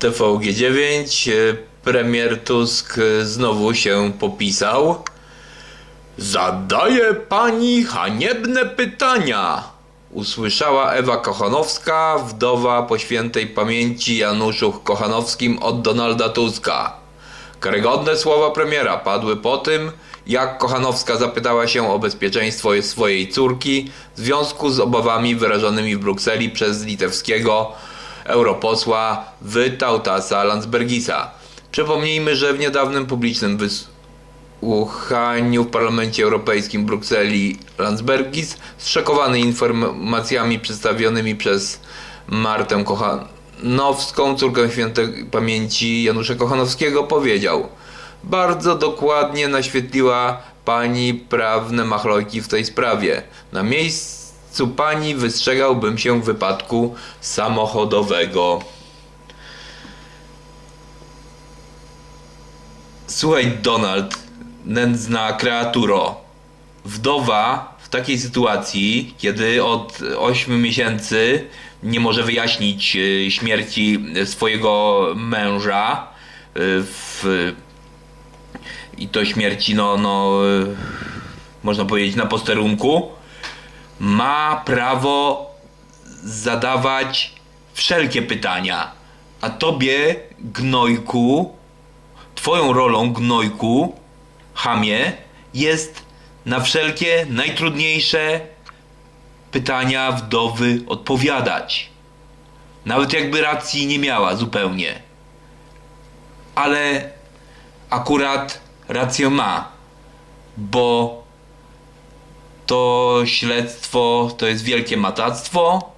TVG9 e, premier Tusk znowu się popisał. Zadaje pani haniebne pytania. Usłyszała Ewa Kochanowska, wdowa po świętej pamięci Januszu Kochanowskim od Donalda Tuska. Karygodne słowa premiera padły po tym, jak Kochanowska zapytała się o bezpieczeństwo swojej córki w związku z obawami wyrażonymi w Brukseli przez litewskiego europosła Wytautasa Landsbergisa. Przypomnijmy, że w niedawnym publicznym wysłuchaniu w Parlamencie Europejskim w Brukseli Landsbergis, zszokowany informacjami przedstawionymi przez Martę Kochanowską, córkę świętej pamięci Janusza Kochanowskiego, powiedział Bardzo dokładnie naświetliła pani prawne machlojki w tej sprawie. Na miejscu pani wystrzegałbym się wypadku samochodowego. Słuchaj, Donald, nędzna kreaturo. Wdowa w takiej sytuacji, kiedy od 8 miesięcy nie może wyjaśnić y, śmierci swojego męża y, w, i to śmierci, no, no, y, można powiedzieć, na posterunku, ma prawo zadawać wszelkie pytania. A tobie, gnojku, Twoją rolą, gnojku, chamie, jest na wszelkie najtrudniejsze pytania wdowy odpowiadać. Nawet jakby racji nie miała zupełnie. Ale akurat rację ma, bo to śledztwo to jest wielkie matactwo,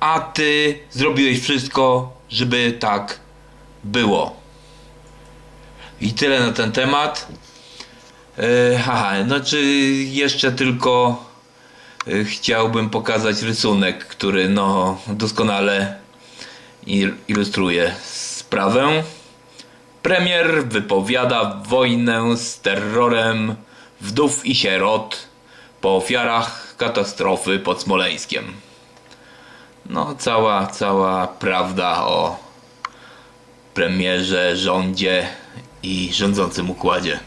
a ty zrobiłeś wszystko, żeby tak było. I tyle na ten temat. E, Haha, znaczy jeszcze tylko e, chciałbym pokazać rysunek, który no doskonale il- ilustruje sprawę. Premier wypowiada wojnę z terrorem wdów i sierot po ofiarach katastrofy pod Smoleńskiem. No, cała, cała prawda o premierze, rządzie i rządzącym układzie.